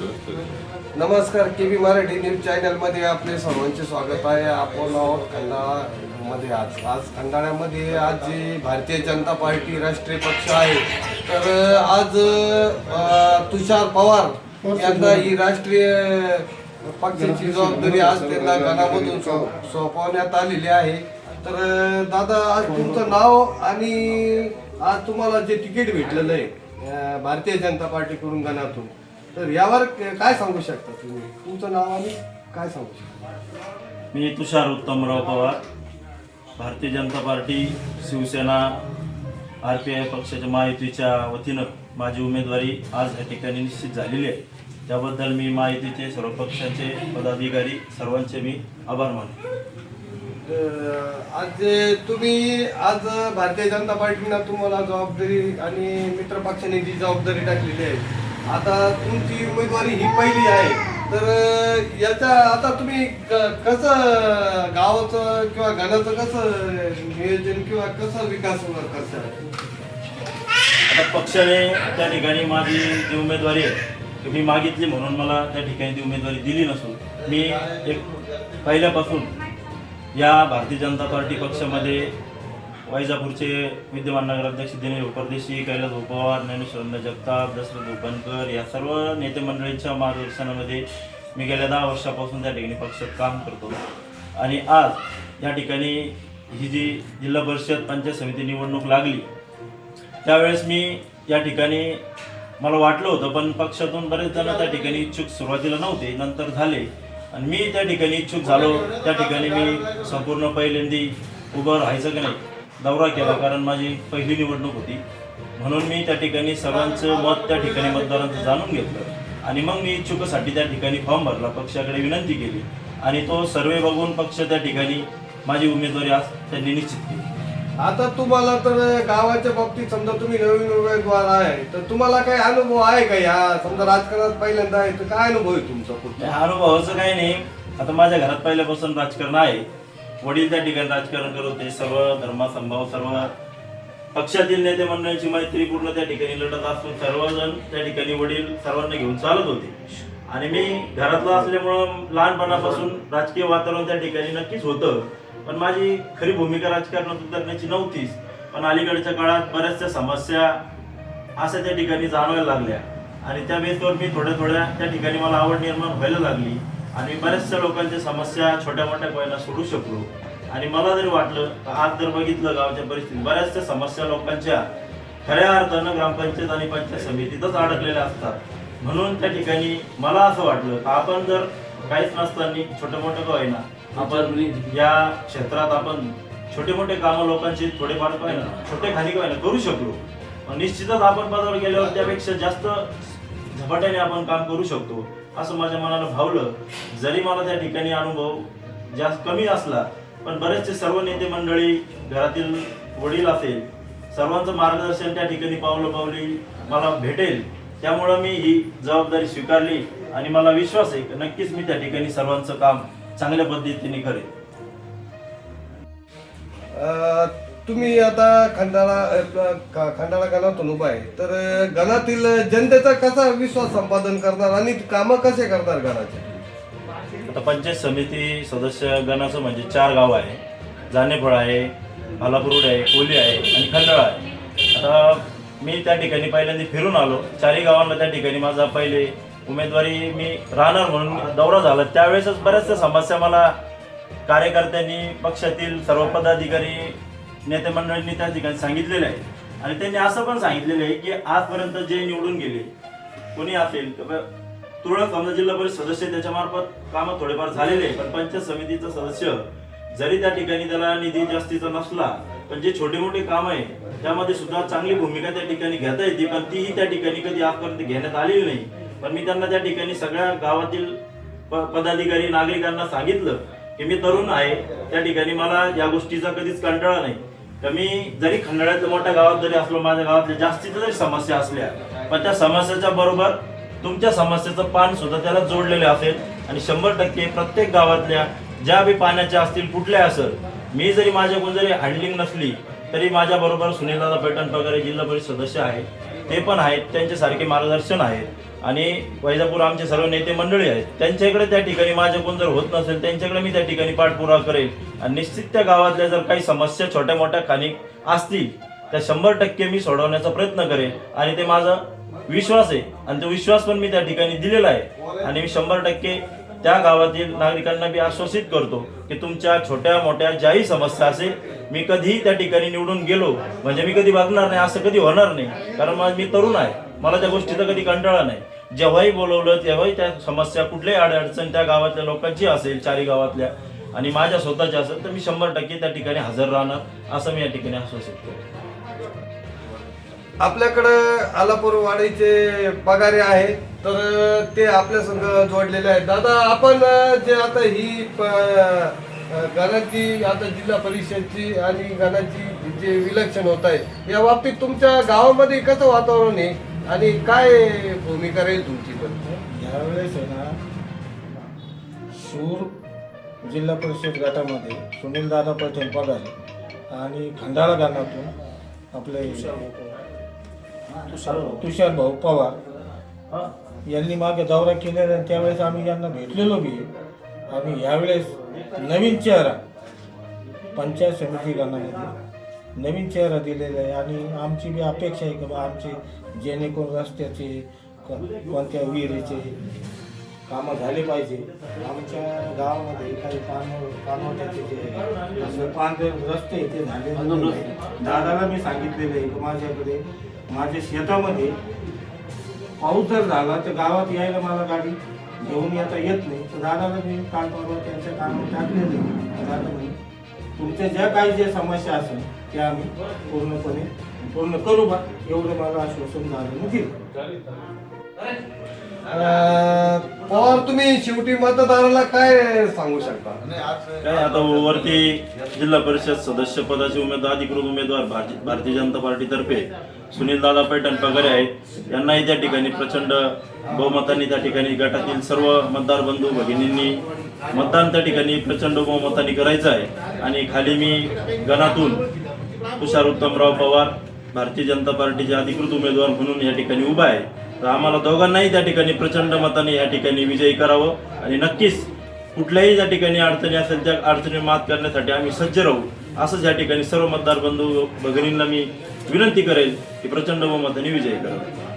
नमस्कार K B Marathi news चॅनलमध्ये आपले सर्वांचे स्वागत आहे. आपण आहोत खंडाळामध्ये आज. आज खंडाळ्यामध्ये आज जी भारतीय जनता पार्टी राष्ट्रीय पक्ष आहे तर आज तुषार पवार यांना ही राष्ट्रीय पक्षाची जबाबदारी आज त्यांना गणामधून सोपवण्यात आलेली आहे. तर दादा आज तुमचं नाव आणि आज तुम्हाला जे तिकीट भेटलेलं आहे भारतीय जनता पार्टीकडून गणातून तर यावर काय सांगू शकता तुम्ही? तुमचं नाव आणि काय सांगू शकता? मी Tushar Uttamrao Pawar Bharatiya Janata party Shivsena R P I पक्षाच्या महायुतीच्या वतीनं माझी उमेदवारी आज या ठिकाणी निश्चित झालेली आहे. त्याबद्दल मी महायुतीचे सर्व पक्षाचे पदाधिकारी सर्वांचे मी आभार मानतो. आज तुम्ही आज भारतीय जनता पार्टीनं तुम्हाला जबाबदारी आणि मित्र पक्षाने जी जबाबदारी टाकलेली आहे आता तुमची उमेदवारी ही पहिली आहे. तर याच्या आता तुम्ही क- कसं गावाचं किंवा घराचं कसं नियोजन किंवा कसं विकास करता? आता पक्षाने त्या ठिकाणी माझी जी उमेदवारी आहे मी मागितली म्हणून मला त्या ठिकाणी ती उमेदवारी दिली नसून. मी एक पहिल्यापासून या भारतीय जनता पार्टी पक्षामध्ये वैजापूरचे विद्यमान नगराध्यक्ष दिनेश परदेशी कैलास पवार ज्ञानेश्वर जगताप दशरथ भोपनकर या सर्व नेते मंडळींच्या मार्गदर्शनामध्ये मी गेल्या दहा वर्षापासून त्या ठिकाणी पक्षात काम करतो. आणि आज या ठिकाणी ही जी जिल्हा परिषद पंचायत समिती निवडणूक लागली त्यावेळेस मी या ठिकाणी मला वाटलं होतं पण पक्षातून बरेच जण त्या ठिकाणी इच्छुक सुरुवातीला नव्हते नंतर झाले. आणि मी त्या ठिकाणी इच्छुक झालो त्या ठिकाणी मी संपूर्ण पहिल्यांदी उभं राहायचं की नाही दौरा केला कारण माझी पहिली निवडणूक होती. म्हणून मी त्या ठिकाणी सर्वांचं मत त्या ठिकाणी मतदारांचं जाणून घेतलं. आणि मग मी इच्छुकासाठी त्या ठिकाणी फॉर्म भरला पक्षाकडे विनंती केली. आणि तो सर्वे बघून पक्ष त्या ठिकाणी माझी उमेदवारी आज त्यांनी निश्चित केली. आता तुम्हाला तर गावाच्या बाबतीत समजा तुम्ही नवीन उमेदवार आहे तर तुम्हाला काही अनुभव आहे का? या समजा राजकारणात पहिल्यांदा आहे तर काय अनुभव आहे तुमचा कुठला अनुभवाचं काही नाही. आता माझ्या घरात पहिल्यापासून राजकारण आहे. वडील त्या ठिकाणी राजकारण करत होते सर्व धर्मसंभाव सर्व पक्षातील नेते मंडळाची मैत्री पूर्ण त्या ठिकाणी लढत असून सर्वजण त्या ठिकाणी वडील सर्वांना घेऊन चालत होते. आणि मी घरातला असल्यामुळं लहानपणापासून राजकीय वातावरण त्या ठिकाणी नक्कीच होतं. पण माझी खरी भूमिका राजकारणात उतरण्याची नव्हतीच. पण अलीकडच्या काळात बऱ्याचशा समस्या अशा त्या ठिकाणी जाणवायला लागल्या. आणि त्या बेसवर मी थोड्या थोड्या त्या ठिकाणी मला आवड निर्माण व्हायला लागली. आणि बऱ्याचशा लोकांच्या समस्या छोट्या मोठ्या वयाला सोडू शकलो. आणि मला जरी वाटलं तर आज जर बघितलं गावच्या परिस्थिती बऱ्याचशा समस्या लोकांच्या खऱ्या अर्थानं ग्रामपंचायत आणि पंचायत समितीतच अडकलेल्या असतात. म्हणून त्या ठिकाणी मला असं वाटलं का आपण जर काहीच नसताना छोटं मोठं का होईना आपण या क्षेत्रात आपण छोटे मोठे कामं लोकांचे थोडेफार काय ना छोटे खाली काय ना करू शकलो. निश्चितच आपण पदावर गेल्यावर त्यापेक्षा जास्त झपाट्याने आपण काम करू शकतो. असं माझ्या मनाला भावलं. जरी मला त्या ठिकाणी अनुभव जास्त कमी असला पण बरेचसे सर्व नेते मंडळी घरातील वडील असेल सर्वांचं मार्गदर्शन त्या ठिकाणी पावलं पावली मला भेटेल. त्यामुळं मी ही जबाबदारी स्वीकारली आणि मला विश्वास आहे की नक्कीच मी त्या ठिकाणी सर्वांचं काम चांगल्या पद्धतीने करेन. तुम्ही आता खंडाळा अ, ख- खंडाळा गणातून उभा आहे. तर गणातील जनतेचा कसा विश्वास संपादन करणार आणि कामं कसे करणार गणाचे? आता पंचायत समिती सदस्य गणाचं म्हणजे चार गाव आहे. जानेफळ आहे भालापुरुड आहे कोली आहे आणि खंडाळा आहे. आता मी त्या ठिकाणी पहिल्यांदा फिरून आलो. चारही गावांना त्या ठिकाणी माझा पहिले उमेदवारी मी राहणार म्हणून दौरा झाला. त्यावेळेसच बऱ्याचशा समस्या मला कार्यकर्त्यांनी पक्षातील सर्व पदाधिकारी नेते मंडळींनी त्या ठिकाणी सांगितलेलं आहे आणि त्यांनी असं पण सांगितलेलं आहे की आजपर्यंत जे निवडून गेले कोणी असेल तुरळक समजा जिल्हा परिषद सदस्य त्याच्यामार्फत कामं थोडेफार झालेले आहे. पण पंचायत समितीचा सदस्य जरी त्या ठिकाणी त्याला निधी जास्तीचा नसला पण जे छोटे मोठे काम आहे त्यामध्ये सुद्धा चांगली भूमिका त्या ठिकाणी घेता येते पण तीही त्या ठिकाणी कधी आजपर्यंत घेण्यात आलेली नाही पण मी त्यांना त्या ठिकाणी सगळ्या गावातील प- पदाधिकारी नागरिकांना सांगितलं की मी तरुण आहे त्या ठिकाणी मला या गोष्टीचा कधीच कंटाळा नाही तर मी जरी खंडाळ्यातल्या मोठ्या गावात जरी असलो माझ्या गावातल्या जास्तीच्या जरी समस्या असल्या पण त्या समस्याच्या बरोबर तुमच्या समस्येचं पान सुद्धा त्याला जोडलेले असेल. आणि शंभर टक्के प्रत्येक गावातल्या ज्या बी पाण्याच्या असतील कुठल्या असेल मी जरी माझ्याकडून जरी हँडलिंग नसली तरी माझ्या बरोबर सुनीलदादा पैठण पगारे जिल्हा परिषद सदस्य आहेत. ते पण आहेत त्यांच्यासारखे मार्गदर्शन आहेत. आणि वैजापूर आमचे सर्व नेते मंडळी आहेत. त्यांच्याकडे त्या ठिकाणी माझ्याकडून जर होत नसेल त्यांच्याकडे मी त्या ठिकाणी पाठपुरावा करेल. आणि निश्चित त्या गावातल्या जर काही समस्या छोट्या मोठ्या खाणी असतील त्या शंभर टक्के मी सोडवण्याचा प्रयत्न करेन आणि ते माझा विश्वास आहे. आणि तो विश्वास पण मी त्या ठिकाणी दिलेला आहे. आणि मी शंभर टक्के त्या गावातील नागरिकांना मी आश्वासित करतो की तुमच्या छोट्या मोठ्या ज्याही समस्या असेल मी कधीही त्या ठिकाणी निवडून गेलो. म्हणजे मी कधी बघणार नाही असं कधी होणार नाही. कारण मी तरुण आहे. मला त्या गोष्टीचा कधी कंटाळा नाही. जेव्हाही बोलवलं तेव्हाही त्या समस्या कुठल्याही अडचण त्या गावातल्या लोकांची असेल चारी गावातल्या आणि माझ्या स्वतःच्या असेल तर मी शंभर टक्के त्या ठिकाणी हजर राहणार असं मी या ठिकाणी असू करतो आपल्याकडं आलापूरवाडीचे पगारे आहेत तर ते आपल्या संघ जोडलेले आहेत. दादा आपण जे आता ही गाण्याची गणाची आता जिल्हा परिषदची आणि गणाची जे विलक्षण होत आहे या बाबतीत तुमच्या गावामध्ये कसं वातावरण आहे? आणि काय भूमिका राहील तुमची पण? यावेळेस आहे ना शूर जिल्हा परिषद गटामध्ये सुनील दादा पैठण पगार आणि खंडाळा गाणातून आपले तुषार भाऊ. पवार यांनी मागे दौरा केलेला आणि त्यावेळेस आम्ही यांना भेटलेलो बी. आणि यावेळेस नवीन चेहरा पंचायत समिती गणामध्ये नवीन चेहरा दिलेला आहे आणि आमची बी अपेक्षा आहे की बा आमचे जेणेकरून रस्त्याचे कोणत्या विहिरीचे कामं झाले पाहिजे. आमच्या गावामध्ये काही पान पानवट्याचे जे असं पांढरे रस्ते ते नाही. दादाला मी सांगितलेलं आहे की माझ्याकडे माझ्या शेतामध्ये पाऊस जर झाला तर गावात यायला मला गाडी घेऊन येता येत नाही. तर दादाला मी काल परवा त्यांच्या कामावर टाकलेले दादा म्हणे तुमच्या ज्या काही ज्या समस्या असेल त्या आम्ही पूर्णपणे पूर्ण करू बा. एवढं मला आश्वासन दादाने दिलं पवार तुम्ही शेवटी मतदाराला काय सांगू शकता? काय आता वरती जिल्हा परिषद सदस्य पदाचे उमेदवार अधिकृत उमेदवार भारती- भारतीय जनता पार्टीतर्फे सुनील दादा पैठण पगारे आहेत. यांनाही त्या ठिकाणी प्रचंड बहुमतांनी त्या ठिकाणी गटातील सर्व मतदार बंधू भगिनींनी मतदान त्या ठिकाणी प्रचंड बहुमतांनी करायचं आहे. आणि खाली मी गणातून तुषार उत्तमराव पवार भारतीय जनता पार्टीचे अधिकृत उमेदवार म्हणून या ठिकाणी उभा आहे. तर आम्हाला दोघांनाही त्या ठिकाणी प्रचंड मताने या ठिकाणी विजयी करावं आणि नक्कीच कुठल्याही ज्या ठिकाणी अडचणी असेल त्या अडचणी मात करण्यासाठी आम्ही सज्ज राहू. असंच या ठिकाणी सर्व मतदार बंधू भगिनींना मी विनंती करेल की प्रचंड बहुमताने विजयी करावा.